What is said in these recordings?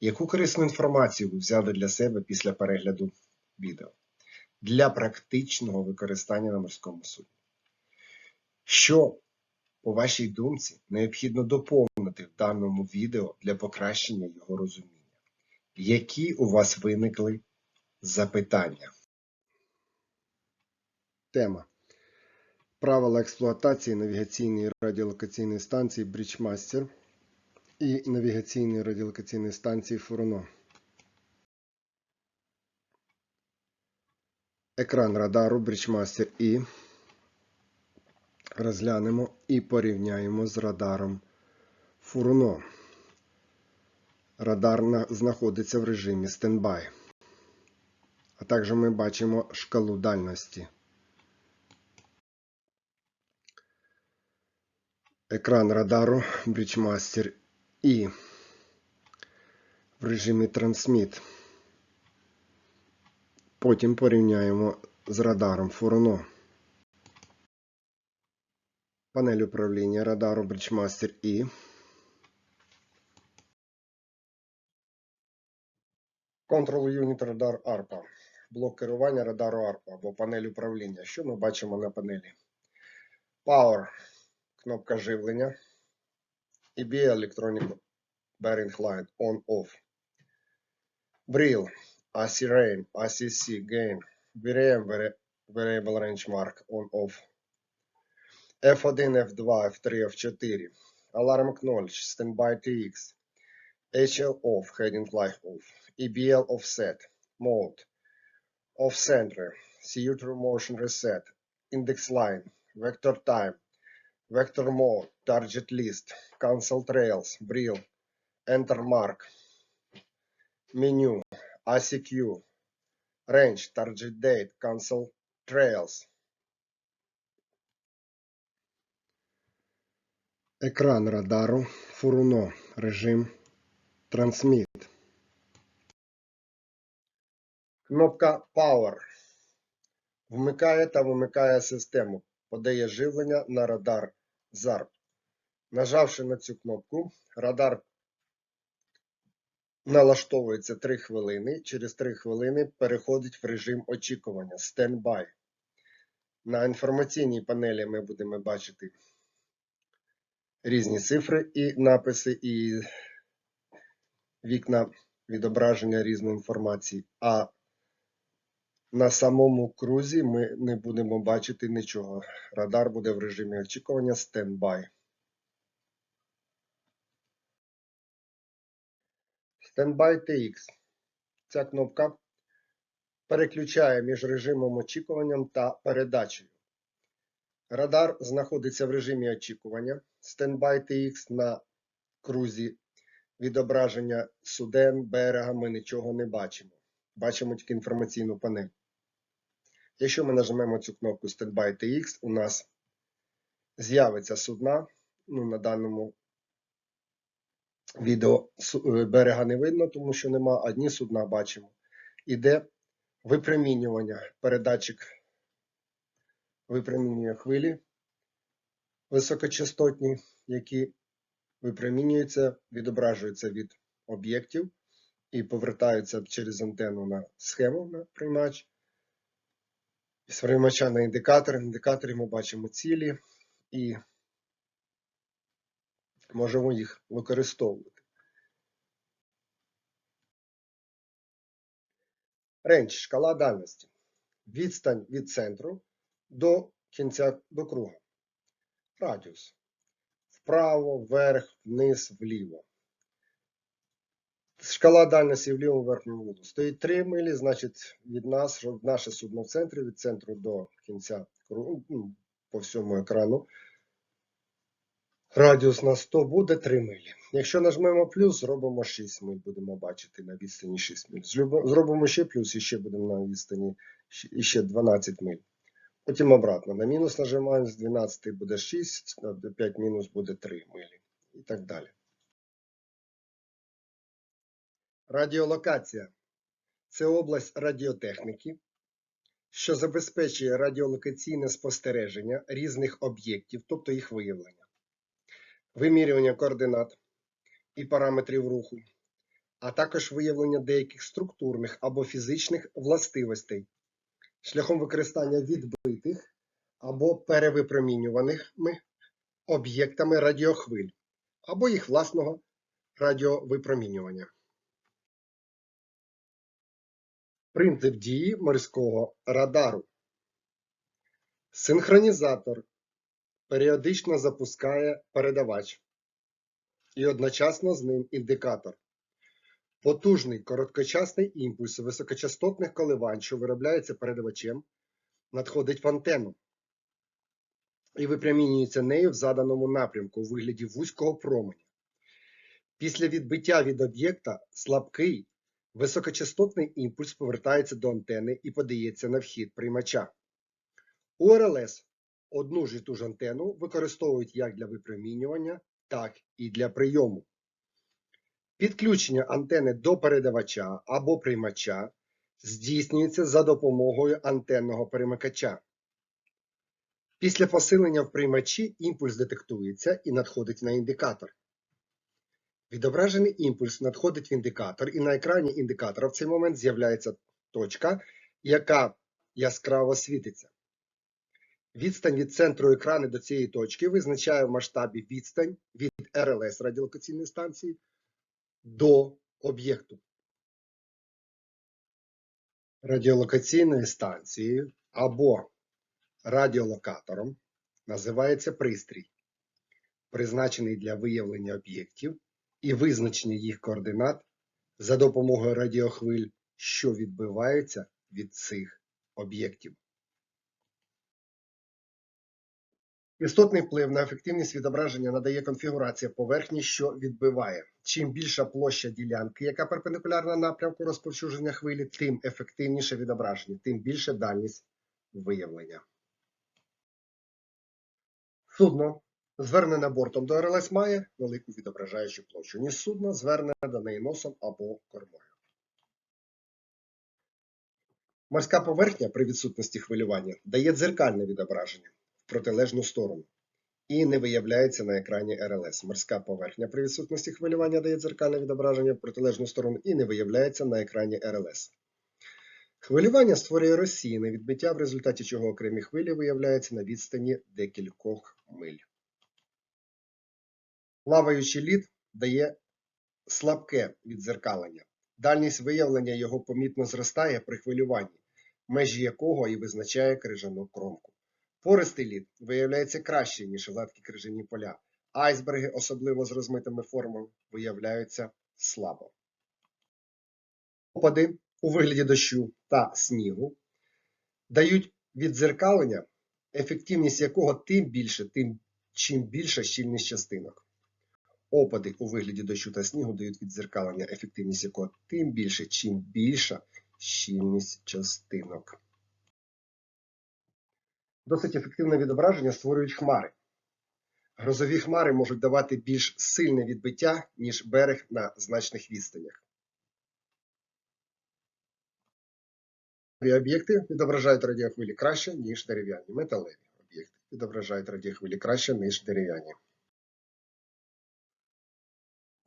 Яку корисну інформацію ви взяли для себе після перегляду відео для практичного використання на морському судні? Що, по вашій думці, необхідно доповнити в даному відео для покращення його розуміння? Які у вас виникли запитання? Тема. Правила експлуатації навігаційної радіолокаційної станції Брічмастер і навігаційної радіолокаційної станції Фуруно. Екран радару Брічмастер І. Розглянемо і порівняємо з радаром Фуруно. Радар на- знаходиться в режимі стендбай. А також ми бачимо шкалу дальності. Екран радару Брічмастер І в режимі Transmit. Потім порівняємо з радаром Фуруно. Панель управління радару Bridgemaster І. Control Unit Radar ARPA. Блок керування радару ARPA або панель управління. Що ми бачимо на панелі? Power. Кнопка живлення. EBL Electronic Bearing Light On-Off. Brill. AC Rain. ACC Gain. VRM Variable Range Mark On-Off. F1, F2, F3, F4. Alarm Acknowledge. Standby TX. HL Off. Heading Light Off. EBL Offset. Mode. Off Center. CU True Motion Reset. Index Line. Vector Time. Vector Mode. Target List. Cancel Trails. Brill. Enter Mark. Menu. ACQ. Range. Target Date. Cancel Trails. Екран радару. Фуруно. Режим. Transmit. Кнопка Power. Вмикає та вимикає систему. Подає живлення на радар ZARP. Нажавши на цю кнопку, радар налаштовується 3 хвилини. Через 3 хвилини переходить в режим очікування Standby. На інформаційній панелі ми будемо бачити різні цифри і написи, і вікна відображення різної інформації. А на самому крузі ми не будемо бачити нічого. Радар буде в режимі очікування Standby. Standby TX. Ця кнопка переключає між режимом очікуванням та передачею. Радар знаходиться в режимі очікування. Standby TX на крузі відображення суден, берега ми нічого не бачимо. Бачимо тільки інформаційну панель. Якщо ми нажмемо цю кнопку Standby TX, у нас з'явиться судна. Ну, на даному відео е, берега не видно, тому що нема. Одні судна бачимо. Іде випромінювання. Передатчик випромінює хвилі високочастотні, які випромінюються, відображуються від об'єктів і повертаються через антенну на схему на приймач. З приймача на індикатор. Індикаторі ми бачимо цілі і можемо їх використовувати. Рейндж шкала дальності. Відстань від центру до кінця до круга. Радіус. Вправо, вверх, вниз, вліво. Шкала дальності в верхньому вуглу стоїть 3 милі, значить від нас, наше судно в центрі, від центру до кінця кругу, ну, по всьому екрану. Радіус на 100 буде 3 милі. Якщо нажмемо плюс, зробимо 6 миль, будемо бачити на відстані 6 миль. Зробимо ще плюс і ще будемо на відстані ще 12 миль. Потім обратно. На мінус нажимаємо, з 12 буде 6, на 5 мінус буде 3 милі. І так далі. Радіолокація це область радіотехніки, що забезпечує радіолокаційне спостереження різних об'єктів, тобто їх виявлення, вимірювання координат і параметрів руху, а також виявлення деяких структурних або фізичних властивостей шляхом використання відбитих або перевипромінюваними об'єктами радіохвиль або їх власного радіовипромінювання. Принцип дії морського радару. Синхронізатор періодично запускає передавач і одночасно з ним індикатор. Потужний короткочасний імпульс високочастотних коливань, що виробляється передавачем, надходить в антенну і випромінюється нею в заданому напрямку у вигляді вузького променя. Після відбиття від об'єкта слабкий високочастотний імпульс повертається до антени і подається на вхід приймача. У РЛС одну ж і ту ж антенну використовують як для випромінювання, так і для прийому. Підключення антени до передавача або приймача здійснюється за допомогою антенного перемикача. Після посилення в приймачі імпульс детектується і надходить на індикатор. Відображений імпульс надходить в індикатор, і на екрані індикатора в цей момент з'являється точка, яка яскраво світиться. Відстань від центру екрану до цієї точки визначає в масштабі відстань від РЛС радіолокаційної станції до об'єкту. Радіолокаційною станцією або радіолокатором називається пристрій, призначений для виявлення об'єктів і визначення їх координат за допомогою радіохвиль, що відбиваються від цих об'єктів. Істотний вплив на ефективність відображення надає конфігурація поверхні, що відбиває. Чим більша площа ділянки, яка перпендикулярна напрямку розповсюдження хвилі, тим ефективніше відображення, тим більше дальність виявлення. Судно, звернене бортом до РЛС, має велику відображаючу площу, ніж судно, звернене до неї носом або кормою. Морська поверхня при відсутності хвилювання дає дзеркальне відображення протилежну сторону і не виявляється на екрані РЛС. Морська поверхня при відсутності хвилювання дає дзеркальне відображення в протилежну сторону і не виявляється на екрані РЛС. Хвилювання створює розсіяне відбиття, в результаті чого окремі хвилі виявляються на відстані декількох миль. Плаваючий лід дає слабке віддзеркалення. Дальність виявлення його помітно зростає при хвилюванні, межі якого і визначає крижану кромку. Пористий лід виявляється краще, ніж гладкі крижані поля. Айсберги, особливо з розмитими формами, виявляються слабо. Опади у вигляді дощу та снігу дають віддзеркалення, ефективність якого тим більше, тим чим більша щільність частинок. Опади у вигляді дощу та снігу дають віддзеркалення, ефективність якого тим більше, чим більша щільність частинок. Досить ефективне відображення створюють хмари. Грозові хмари можуть давати більш сильне відбиття, ніж берег на значних відстанях. Об'єкти відображають радіохвилі краще, ніж дерев'яні. Металеві об'єкти відображають радіохвилі краще, ніж дерев'яні.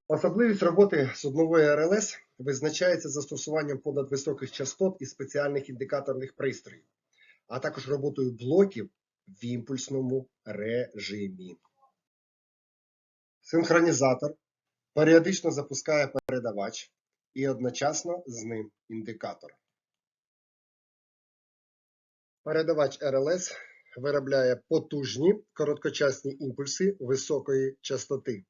Особливість роботи суднової РЛС визначається застосуванням понадвисоких частот і спеціальних індикаторних пристроїв, а також роботою блоків в імпульсному режимі. Синхронізатор періодично запускає передавач і одночасно з ним індикатор. Передавач РЛС виробляє потужні короткочасні імпульси високої частоти.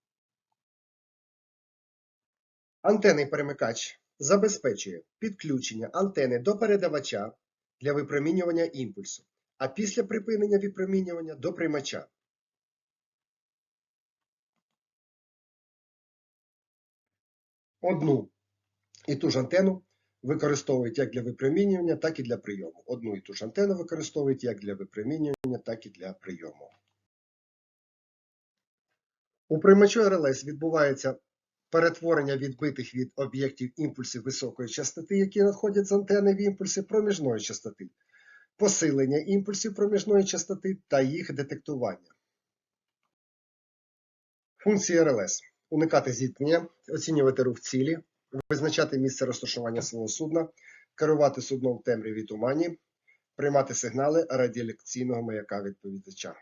Антенний перемикач забезпечує підключення антени до передавача для випромінювання імпульсу, а після припинення випромінювання до приймача. Одну і ту ж антенну використовують як для випромінювання, так і для прийому. Одну і ту ж антенну використовують як для випромінювання, так і для прийому. У приймачу РЛС відбувається перетворення відбитих від об'єктів імпульсів високої частоти, які надходять з антени в імпульси проміжної частоти, посилення імпульсів проміжної частоти та їх детектування. Функції РЛС уникати зіткнення, оцінювати рух цілі, визначати місце розташування свого судна, керувати судном в темряві тумані, приймати сигнали радіолекційного маяка відповідача.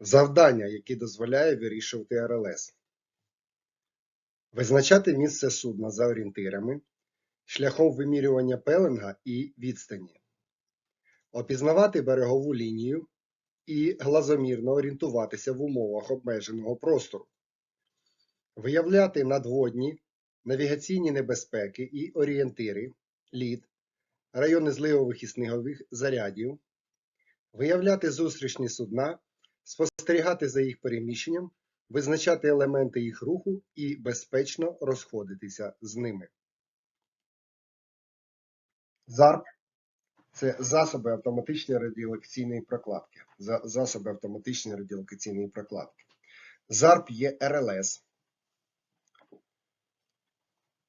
Завдання, які дозволяє вирішувати РЛС. Визначати місце судна за орієнтирами, шляхом вимірювання пеленга і відстані. Опізнавати берегову лінію і глазомірно орієнтуватися в умовах обмеженого простору. Виявляти надводні, навігаційні небезпеки і орієнтири, лід, райони зливових і снигових зарядів, виявляти зустрічні судна, спостерігати за їх переміщенням, визначати елементи їх руху і безпечно розходитися з ними. ЗАРП це засоби автоматичної радіолокаційної прокладки. Засоби автоматичної радіолокаційної прокладки. ЗАРП є РЛС,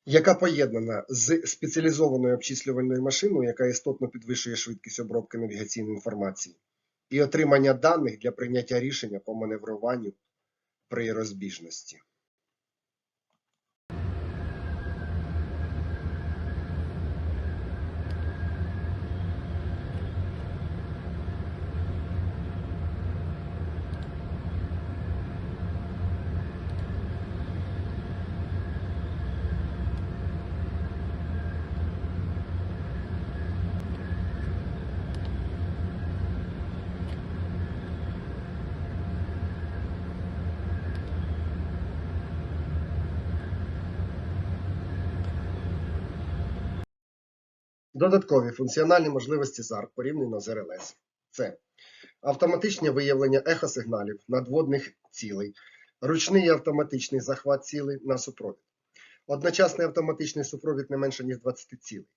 яка поєднана з спеціалізованою обчислювальною машиною, яка істотно підвищує швидкість обробки навігаційної інформації, і отримання даних для прийняття рішення по маневруванню при розбіжності. Додаткові функціональні можливості ЗАРП порівняно з РЛС. Це автоматичне виявлення ехосигналів надводних цілей, ручний і автоматичний захват цілей на супровід, одночасний автоматичний супровід не менше ніж 20 цілей,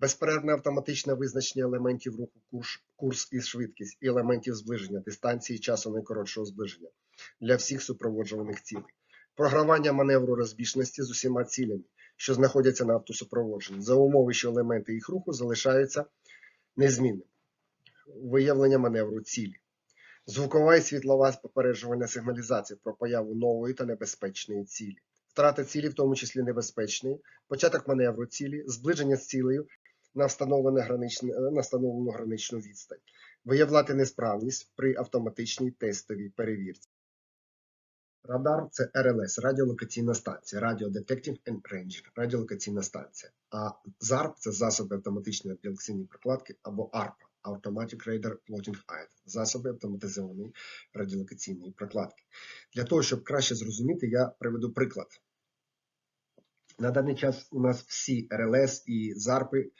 безперервне автоматичне визначення елементів руху курс, курс і швидкість і елементів зближення, дистанції часу найкоротшого зближення для всіх супроводжуваних цілей, програвання маневру розбіжності з усіма цілями, що знаходяться на автосупроводженні, за умови, що елементи їх руху залишаються незмінними. Виявлення маневру цілі. Звукова і світлова попереджувальна сигналізація про появу нової та небезпечної цілі. Втрата цілі, в тому числі небезпечної, початок маневру цілі, зближення з цілею на, граничне, на встановлену граничну відстань. Виявляти несправність при автоматичній тестовій перевірці. Радар це РЛС, радіолокаційна станція, Radio Detective and Ranger, радіолокаційна станція. А ЗАРП це засоби автоматичної радіолокаційної прокладки або ARPA, Automatic Radar Plotting Eye, засоби автоматизованої радіолокаційної прокладки. Для того, щоб краще зрозуміти, я приведу приклад. На даний час у нас всі РЛС і ЗАРПи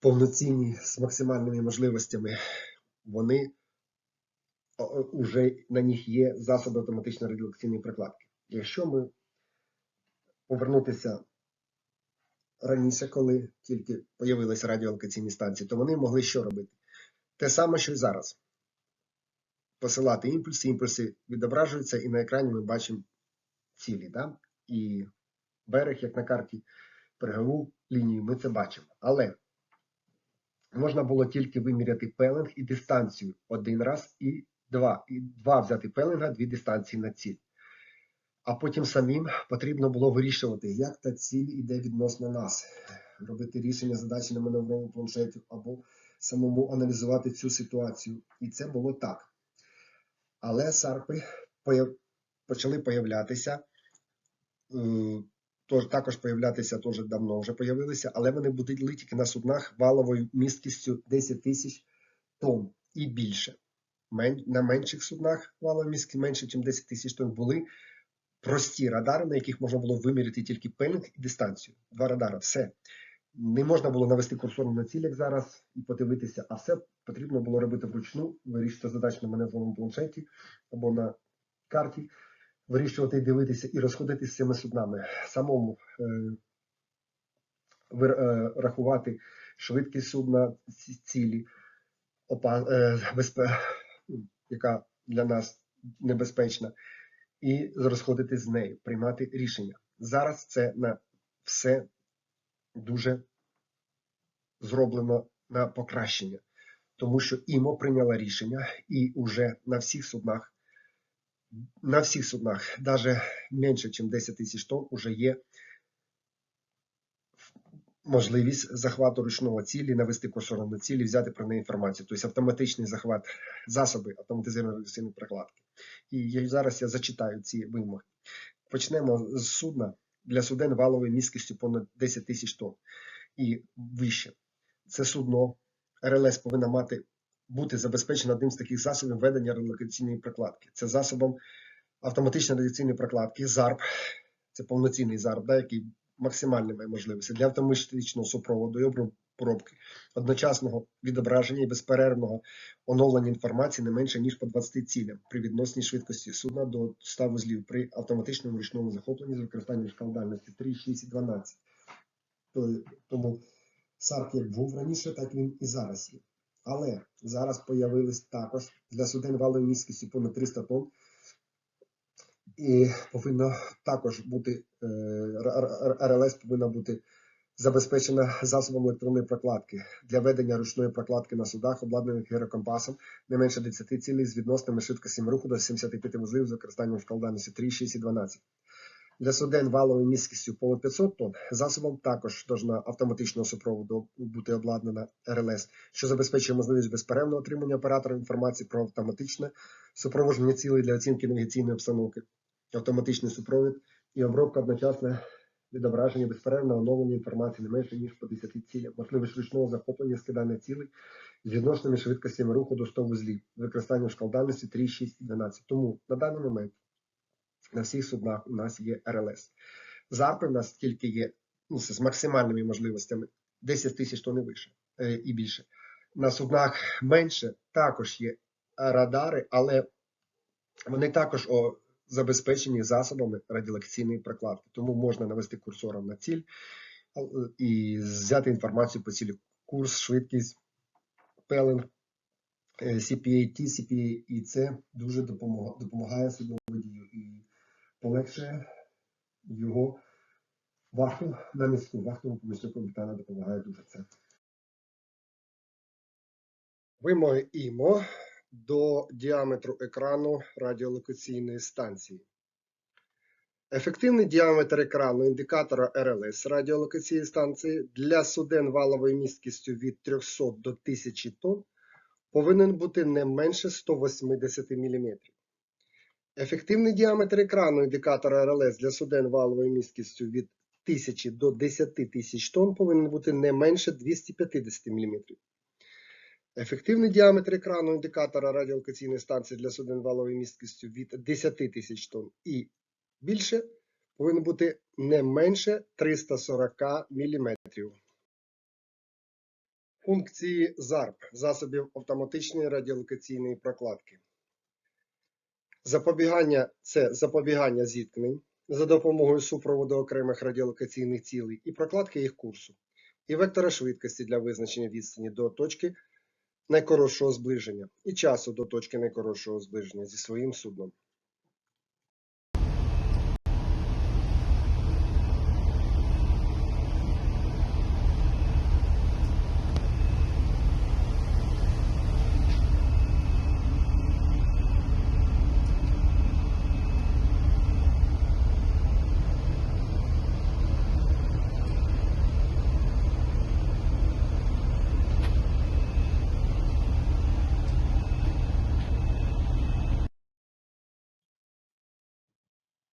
повноцінні з максимальними можливостями. Вони вже на них є засоби автоматичної радіолокаційної прокладки. Якщо ми повернутися раніше, коли тільки з'явилися радіолокаційні станції, то вони могли що робити? Те саме, що й зараз. Посилати імпульси, імпульси відображуються, і на екрані ми бачимо цілі. Да? І берег, як на карті, берегову лінію, ми це бачимо. Але можна було тільки виміряти пеленг і дистанцію один раз і два. І взяти пеленга, дві дистанції на ціль. А потім самим потрібно було вирішувати, як та ціль іде відносно нас, робити рішення задачі на маневровому планшеті або самому аналізувати цю ситуацію. І це було так. Але сарпи почали появлятися, також появлятися теж давно вже появилися, але вони будуть тільки на суднах валовою місткістю 10 тисяч тонн і більше. На менших суднах валова місткість менше, ніж 10 тисяч тонн були прості радари, на яких можна було виміряти тільки пелінг і дистанцію. Два радари, все. Не можна було навести курсор на ціль, як зараз, і подивитися, а все потрібно було робити вручну, вирішити задачу на маневровому планшеті або на карті, вирішувати і дивитися і розходитися з цими суднами, самому е, е, рахувати швидкість судна, цілі, опа, е, безпе, ну, яка для нас небезпечна, і розходитись з нею, приймати рішення. Зараз це на все дуже зроблено на покращення, тому що ІМО прийняла рішення, і уже на всіх суднах, на всіх суднах, навіть менше, ніж 10 тисяч тонн, уже є можливість захвату ручного цілі, навести курсором на цілі, взяти про неї інформацію. Тобто автоматичний захват, засоби автоматизованої радіаційної прокладки. І я, зараз я зачитаю ці вимоги. Почнемо з судна для суден валовою місткістю понад 10 тисяч тонн і вище. Це судно РЛС повинна мати бути забезпечено одним з таких засобів ведення радіолокаційної прокладки. Це засобом автоматичної радіаційної прокладки ЗАРП. Це повноцінний ЗАРП, да, який максимальні має можливості для автоматичного супроводу і обробки, одночасного відображення і безперервного оновлення інформації не менше ніж по 20 цілям при відносній швидкості судна до 100 вузлів при автоматичному ручному захопленні з використанням шкал дальності 3, 6 і 12. Тому САРК як був раніше, так він і зараз є. Але зараз появились також для суден валової місткістю понад 300 тонн. І повинно також бути е, РЛС повинна бути забезпечена засобом електронної прокладки для ведення ручної прокладки на судах, обладнаних гірокомпасом не менше 10 цілей з відносними швидкостями руху до 75 вузлів з використанням шкал дальності 3, 6 і 12. Для суден валовою місткістю понад 500 тонн засобом також должна автоматичного супроводу бути обладнана РЛС, що забезпечує можливість безперервного отримання оператором інформації про автоматичне супроводження цілей для оцінки навігаційної обстановки, автоматичний супровід і обробка одночасне відображення безперервного оновлення інформації не менше ніж по 10 цілям, можливість ручного захоплення скидання цілей з відносними швидкостями руху до 100 вузлів, з використанням шкал дальності 3, 6 і 12. Тому на даний момент на всіх суднах у нас є РЛС. Запи в нас тільки є ну, з максимальними можливостями 10 тисяч тонн і вище е, і більше. На суднах менше також є радари, але вони також забезпечені засобами радіолокаційної прокладки. Тому можна навести курсором на ціль і взяти інформацію по цілі. Курс, швидкість, пелинг, е, CPA-T, і це дуже допомагає, судноводію і полегшує його вахту на містку. Вахтовому помічнику капітана допомагає дуже це. Вимоги ІМО до діаметру екрану радіолокаційної станції. Ефективний діаметр екрану індикатора РЛС радіолокаційної станції для суден валовою місткістю від 300 до 1000 тонн повинен бути не менше 180 мм. Ефективний діаметр екрану індикатора РЛС для суден валовою місткістю від 1000 до 10 тисяч тонн повинен бути не менше 250 мм. Ефективний діаметр екрану індикатора радіолокаційної станції для суден валовою місткістю від 10 тисяч тонн і більше повинен бути не менше 340 мм. Функції ЗАРП засобів автоматичної радіолокаційної прокладки. Запобігання це запобігання зіткнень за допомогою супроводу окремих радіолокаційних цілей і прокладки їх курсу, і вектора швидкості для визначення відстані до точки найкоротшого зближення і часу до точки найкоротшого зближення зі своїм судном.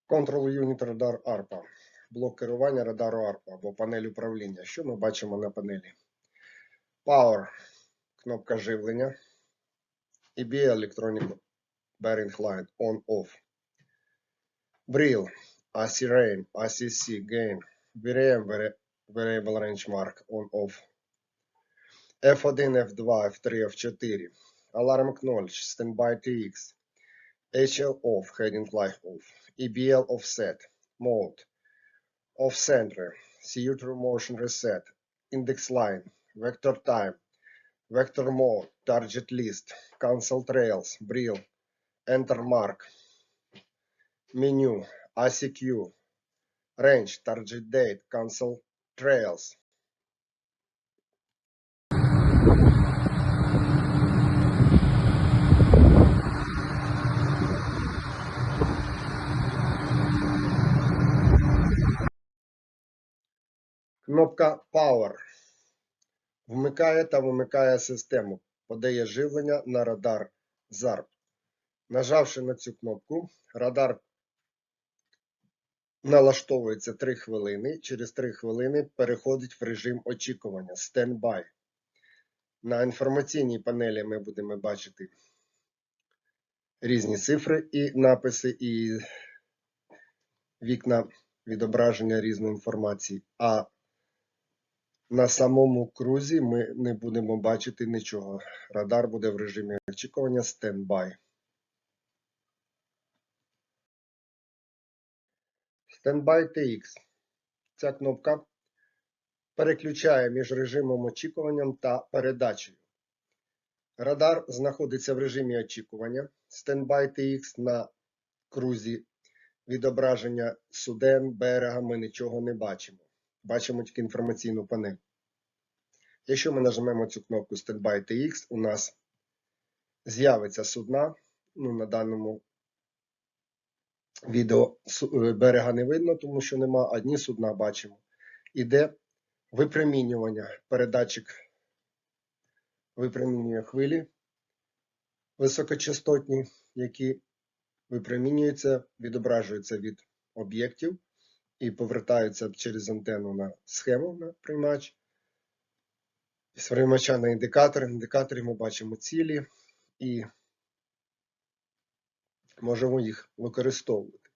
Control Unit Radar ARPA. Блок керування радару ARPA або панель управління. Що ми бачимо на панелі? Power кнопка живлення. EBA Electronic Bearing Line On-Off. Brill, AC Rain, ACC Gain, VRM Variable Range Mark On-Off. F1, F2, F3, F4. Alarm Acknowledge, Standby TX. HL Off, Heading Light Off. EBL offset, mode, off center, CU true motion reset, index line, vector time, vector mode, target list, cancel trails, brill, enter mark, menu, ACQ, range, target date, cancel trails. Кнопка Power вмикає та вимикає систему, подає живлення на радар ZARP. Нажавши на цю кнопку, радар налаштовується 3 хвилини. Через 3 хвилини переходить в режим очікування Standby. На інформаційній панелі ми будемо бачити різні цифри і написи, і вікна відображення різної інформації. А на самому крузі ми не будемо бачити нічого. Радар буде в режимі очікування Standby. Standby TX. Ця кнопка переключає між режимом очікуванням та передачею. Радар знаходиться в режимі очікування. Standby TX на крузі відображення суден, берега ми нічого не бачимо. Бачимо тільки інформаційну панель. Якщо ми нажмемо цю кнопку Standby TX, у нас з'явиться судна. Ну, на даному відео е, берега не видно, тому що нема одні судна бачимо. Іде випромінювання. Передатчик випромінює хвилі високочастотні, які випромінюються, відображуються від об'єктів і повертаються через антенну на схему на приймач. З приймача на індикатор. В індикаторі ми бачимо цілі і можемо їх використовувати.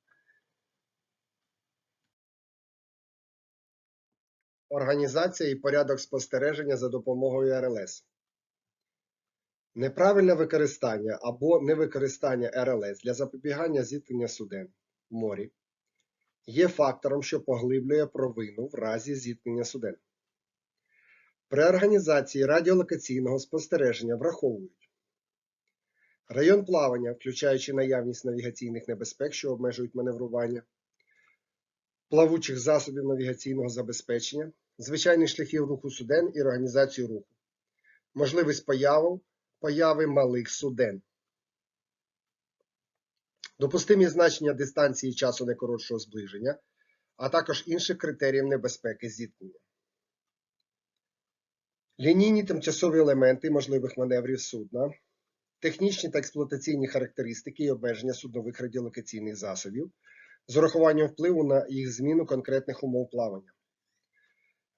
Організація і порядок спостереження за допомогою РЛС. Неправильне використання або невикористання РЛС для запобігання зіткнення суден в морі є фактором, що поглиблює провину в разі зіткнення суден. При організації радіолокаційного спостереження враховують район плавання, включаючи наявність навігаційних небезпек, що обмежують маневрування, плавучих засобів навігаційного забезпечення, звичайних шляхів руху суден і організацію руху, можливість появи, появи малих суден, допустимі значення дистанції часу найкоротшого зближення, а також інших критеріїв небезпеки зіткнення. Лінійні тимчасові елементи можливих маневрів судна, технічні та експлуатаційні характеристики і обмеження суднових радіолокаційних засобів з урахуванням впливу на їх зміну конкретних умов плавання.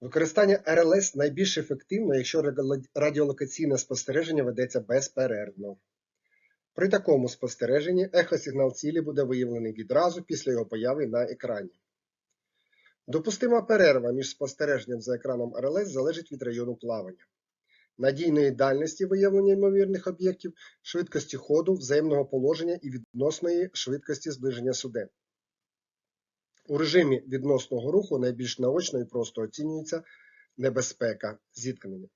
Використання РЛС найбільш ефективно, якщо радіолокаційне спостереження ведеться безперервно. При такому спостереженні ехосигнал цілі буде виявлений відразу після його появи на екрані. Допустима перерва між спостереженням за екраном РЛС залежить від району плавання, надійної дальності виявлення ймовірних об'єктів, швидкості ходу, взаємного положення і відносної швидкості зближення суден. У режимі відносного руху найбільш наочно і просто оцінюється небезпека зіткнення.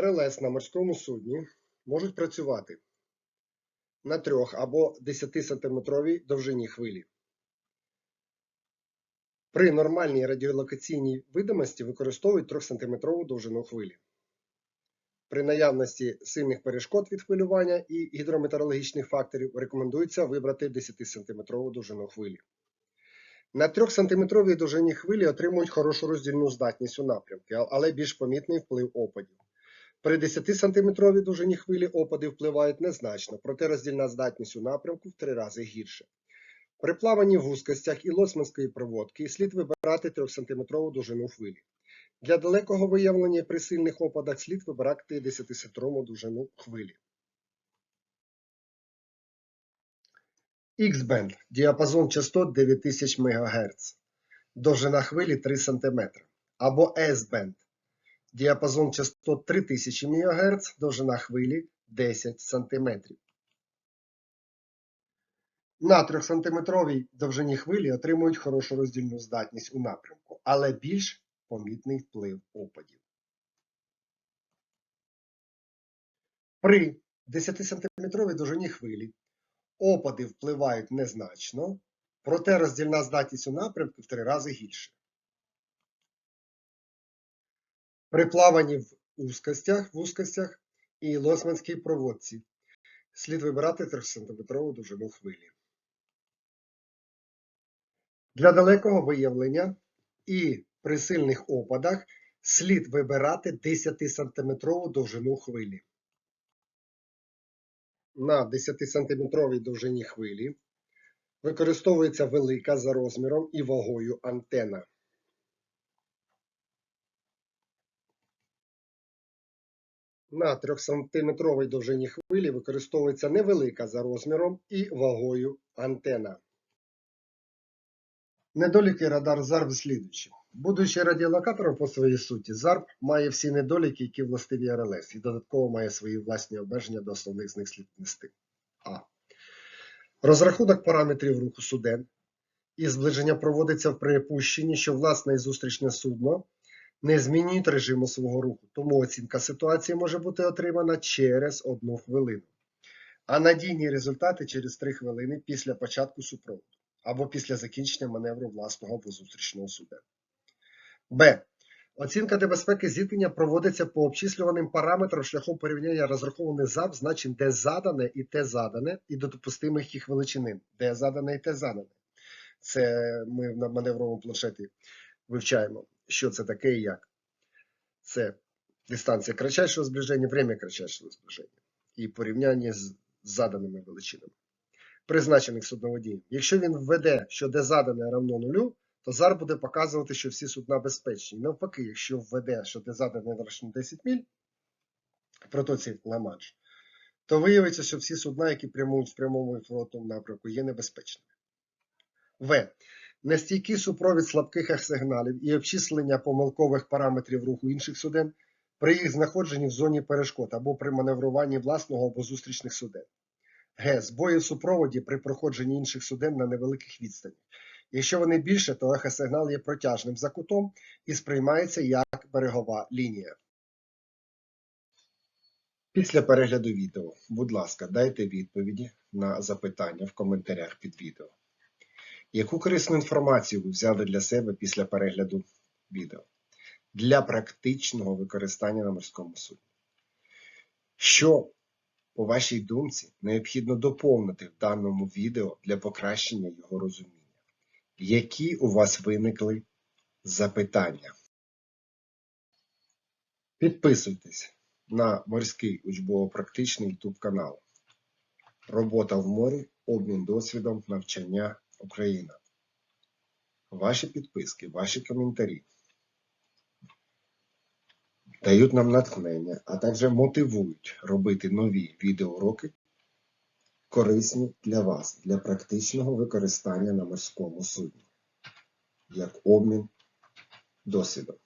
РЛС на морському судні можуть працювати на 3 або 10-сантиметровій довжині хвилі. При нормальній радіолокаційній видимості використовують 3-сантиметрову довжину хвилі. При наявності сильних перешкод від хвилювання і гідрометеорологічних факторів рекомендується вибрати 10-сантиметрову довжину хвилі. На 3-сантиметровій довжині хвилі отримують хорошу роздільну здатність у напрямки, але більш помітний вплив опадів. При 10-сантиметровій довжині хвилі опади впливають незначно, проте роздільна здатність у напрямку в три рази гірше. При плаванні в вузькостях і лоцманської проводки слід вибирати 3-сантиметрову довжину хвилі. Для далекого виявлення при сильних опадах слід вибирати 10-сантиметрову довжину хвилі. X-band – діапазон частот 9000 МГц, довжина хвилі 3 см. Або S-band – діапазон частот 3000 МГц, довжина хвилі 10 см. На 3-сантиметровій довжині хвилі отримують хорошу роздільну здатність у напрямку, але більш помітний вплив опадів. При 10-сантиметровій довжині хвилі опади впливають незначно, проте роздільна здатність у напрямку в три рази гірше. При плаванні в узкостях, вузькостях і лосманській проводці слід вибирати 3-сантиметрову довжину хвилі. Для далекого виявлення і при сильних опадах слід вибирати 10-сантиметрову довжину хвилі. На 10-сантиметровій довжині хвилі використовується велика за розміром і вагою антена. На 3-сантиметровій довжині хвилі використовується невелика за розміром і вагою антена. Недоліки радар ЗАРП слідуючі. Будучи радіолокатором по своїй суті, ЗАРП має всі недоліки, які властиві РЛС, і додатково має свої власні обмеження до основних з них слід нести. А. Розрахунок параметрів руху суден і зближення проводиться в припущенні, що власне і зустрічне судно не змінюють режиму свого руху, тому оцінка ситуації може бути отримана через одну хвилину, а надійні результати через 3 хвилини після початку супроводу або після закінчення маневру власного або зустрічного судна. Б. Оцінка небезпеки зіткнення проводиться по обчислюваним параметрам шляхом порівняння розрахованих ЗАП значень Д задане і Т задане і до допустимих їх величин Д задане і Т задане. Це ми на маневровому планшеті вивчаємо, що це таке і як. Це дистанція кратчайшого зближення, время кратчайшого зближення і порівняння з заданими величинами призначених судноводієм. Якщо він введе, що де задане равно нулю, то ЗАР буде показувати, що всі судна безпечні. Навпаки, якщо введе, що де задане равно 10 міль протоці Ла-Манш, то виявиться, що всі судна, які прямують в прямому і напрямку, є небезпечними. В. Нестійкий супровід слабких сигналів і обчислення помилкових параметрів руху інших суден при їх знаходженні в зоні перешкод або при маневруванні власного або зустрічних суден. Г. Збої в супроводі при проходженні інших суден на невеликих відстанях. Якщо вони більше, то ехосигнал є протяжним за кутом і сприймається як берегова лінія. Після перегляду відео, будь ласка, дайте відповіді на запитання в коментарях під відео. Яку корисну інформацію ви взяли для себе після перегляду відео для практичного використання на морському судні? Що по вашій думці, необхідно доповнити в даному відео для покращення його розуміння. Які у вас виникли запитання? Підписуйтесь на морський учбово-практичний YouTube канал. Робота в морі, обмін досвідом, навчання Україна. Ваші підписки, ваші коментарі дають нам натхнення, а також мотивують робити нові відеоуроки, корисні для вас, для практичного використання на морському судні, як обмін досвідом.